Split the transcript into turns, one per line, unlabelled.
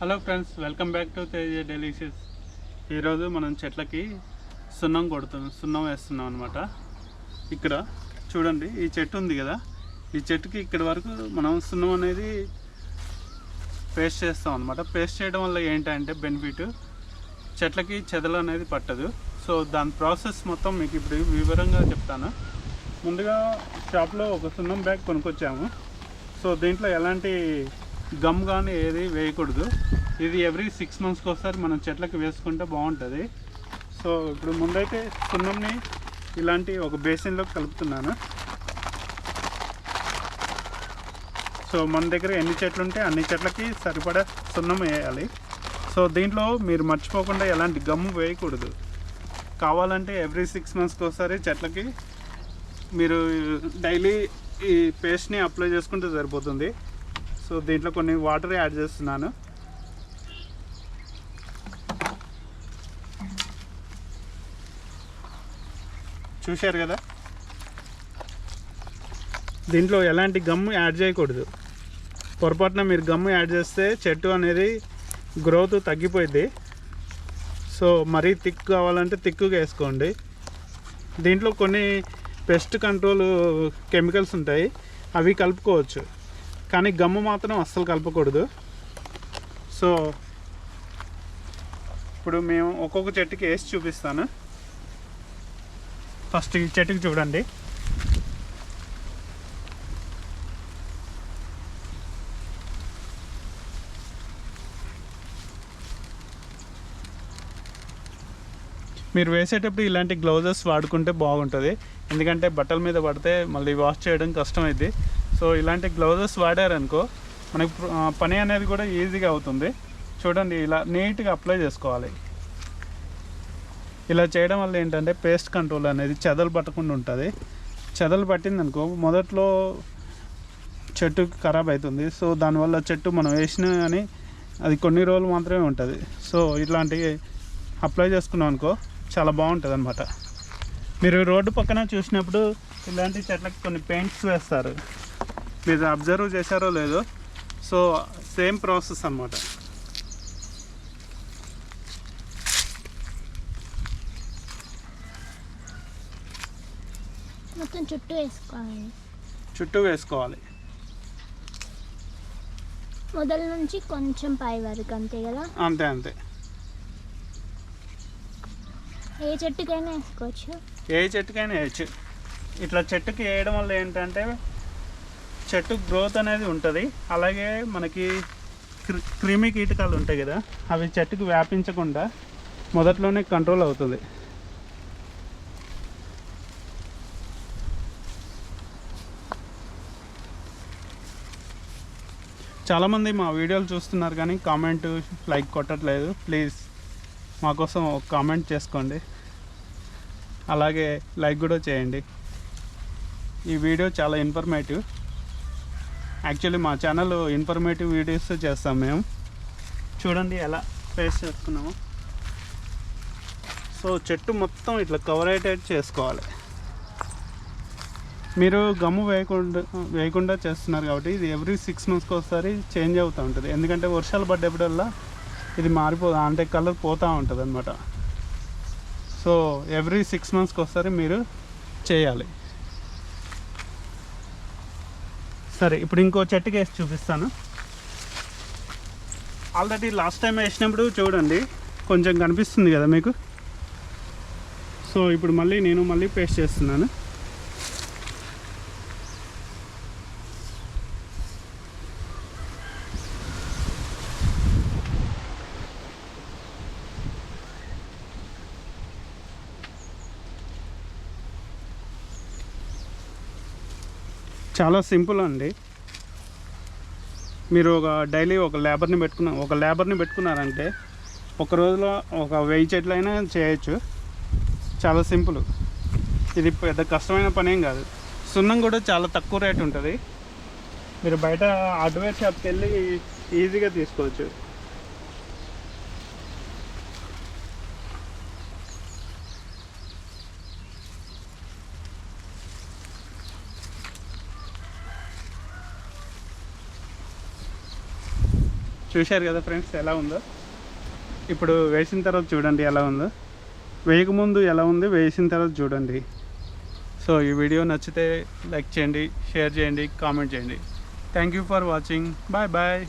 Hello friends welcome back to Teja delicious. ఈరోజు మనం చెట్లకి సున్నం కొడుతున్నాం సున్నం వేస్తున్నాం అనమాట ఇక్కడ చూడండి ఈ చెట్టు ఉంది కదా. ఈ చెట్టుకి ఇక్కడ వరకు మనం సున్నం అనేది పేస్ట్ చేస్తాం అనమాట పేస్ట్ చేయడం వల్ల ఏంటంటే బెనిఫిట్ చెట్లకి చెదలు అనేది పట్టదు. సో దాని ప్రాసెస్ మొత్తం మీకు ఇప్పుడు వివరంగా చెప్తాను. ముందుగా షాప్లో ఒక సున్నం బ్యాగ్ కొనుక్కొచ్చాము. సో దీంట్లో ఎలాంటి గమ్ కానీ ఏది వేయకూడదు. ఇది ఎవ్రీ సిక్స్ మంత్స్కి ఒకసారి మనం చెట్లకు వేసుకుంటే బాగుంటుంది. సో ఇప్పుడు ముందైతే సున్నంని ఇలాంటి ఒక బేసిన్లో కలుపుతున్నాను. సో మన దగ్గర ఎన్ని చెట్లు ఉంటే అన్ని చెట్లకి సరిపడా సున్నం వేయాలి. సో దీంట్లో మీరు మర్చిపోకుండా ఎలాంటి గమ్ము వేయకూడదు. కావాలంటే ఎవ్రీ సిక్స్ మంత్స్కి ఒకసారి చెట్లకి మీరు డైలీ ఈ పేస్ట్ని అప్లై చేసుకుంటే సరిపోతుంది. సో దీంట్లో కొన్ని వాటర్ యాడ్ చేస్తున్నాను. చూశారు కదా? దీంట్లో ఎలాంటి గమ్ము యాడ్ చేయకూడదు. పొరపాటున మీరు గమ్ము యాడ్ చేస్తే చెట్టు అనేది గ్రోత్ తగ్గిపోయింది సో మరీ థిక్ కావాలంటే థిక్గా వేసుకోండి. దీంట్లో కొన్ని పెస్ట్ కంట్రోల్ కెమికల్స్ ఉంటాయి. అవి కలుపుకోవచ్చు. కానీ గమ్ము మాత్రం అస్సలు కలపకూడదు. సో ఇప్పుడు మేము ఒక్కొక్క చెట్టుకి వేసి చూపిస్తాను. ఫస్ట్ ఈ చెట్టుకి చూడండి. మీరు వేసేటప్పుడు ఇలాంటి గ్లౌజెస్ వాడుకుంటే బాగుంటుంది. ఎందుకంటే బట్టల మీద పడితే మళ్ళీ వాష్ చేయడం కష్టమైంది సో ఇలాంటి గ్లౌజెస్ వాడారనుకో మనకి పని అనేది కూడా ఈజీగా అవుతుంది. చూడండి ఇలా నీట్గా అప్లై చేసుకోవాలి. ఇలా చేయడం వల్ల ఏంటంటే పేస్ట్ కంట్రోల్ అనేది చెదలు పట్టకుండా ఉంటుంది. చెదలు పట్టిందనుకో మొదట్లో చెట్టు ఖరాబ్ అవుతుంది సో దానివల్ల చెట్టు మనం వేసినా కానీ అది కొన్ని రోజులు మాత్రమే ఉంటుంది. సో ఇట్లాంటివి అప్లై చేసుకున్నాం అనుకో చాలా బాగుంటుంది అనమాట మీరు రోడ్డు పక్కన చూసినప్పుడు ఇలాంటి చెట్లకు కొన్ని పెయింట్స్ వేస్తారు. మీరు అబ్జర్వ్ చేశారో లేదో. సో సేమ్ ప్రాసెస్ అన్నమాట.
మొత్తం చుట్టూ వేసుకోవాలి.
చుట్టూ వేసుకోవాలి.
మొదల నుంచి కొంచెం పై వరకు అంతే కదా?
అంతే అంతే.
ఏ చెట్టుకైనా వేసుకోవచ్చు.
ఏ చెట్టుకైనా వేయచ్చు. ఇట్లా చెట్టుకి వేయడం వల్ల ఏంటంటే చెట్టు గ్రోత్ అనేది ఉంటుంది. అలాగే మనకి క్రిమి కీటకాలు ఉంటాయి కదా అవి చెట్టుకు వ్యాపించకుండా మొదట్లోనే కంట్రోల్ అవుతుంది. చాలామంది మా వీడియోలు చూస్తున్నారు కానీ కామెంట్ లైక్ కొట్టట్లేదు. ప్లీజ్ మాకోసం ఒక కామెంట్ చేసుకోండి. అలాగే లైక్ కూడా చేయండి. ఈ వీడియో చాలా ఇన్ఫర్మేటివ్ యాక్చువల్లీ మా ఛానల్ ఇన్ఫర్మేటివ్ వీడియోస్ చేస్తాం మేము. చూడండి ఎలా ఫేస్ చేసుకున్నాము. సో చెట్టు మొత్తం ఇట్లా కవర్ అయ్యేటట్టు చేసుకోవాలి. మీరు గమ్ము వేయకుండా వేయకుండా చేస్తున్నారు కాబట్టి ఇది ఎవ్రీ సిక్స్ మంత్స్కి ఒకసారి చేంజ్ అవుతూ ఉంటుంది. ఎందుకంటే వర్షాలు పడ్డప్పుడల్లా ఇది మారిపో అంటే కలర్ పోతూ ఉంటుంది అనమాట సో ఎవ్రీ సిక్స్ మంత్స్కి ఒకసారి మీరు చేయాలి. సరే ఇప్పుడు ఇంకో చెట్టుకి వేసి చూపిస్తాను. ఆల్రెడీ లాస్ట్ టైం వేసినప్పుడు చూడండి కొంచెం కనిపిస్తుంది కదా మీకు? సో ఇప్పుడు మళ్ళీ నేను మళ్ళీ పేస్ట్ చేస్తున్నాను. చాలా సింపుల్ అండి. మీరు ఒక డైలీ ఒక లేబర్ని పెట్టుకున్న ఒక లేబర్ని పెట్టుకున్నారంటే ఒక రోజులో ఒక వెయ్యి చెట్లైనా చేయొచ్చు. చాలా సింపుల్. ఇది పెద్ద కష్టమైన పని ఏం కాదు. సున్నం కూడా చాలా తక్కువ రేట్ ఉంటుంది. మీరు బయట హార్డ్వేర్ షాప్కి వెళ్ళి ఈజీగా తీసుకోవచ్చు. చూశారు కదా ఫ్రెండ్స్ ఎలా ఉందో? ఇప్పుడు వేసిన తర్వాత చూడండి ఎలా ఉందో. వేయకముందు ఎలా ఉంది వేసిన తర్వాత చూడండి. సో ఈ వీడియో నచ్చితే లైక్ చేయండి షేర్ చేయండి కామెంట్ చేయండి. Thank you for watching bye bye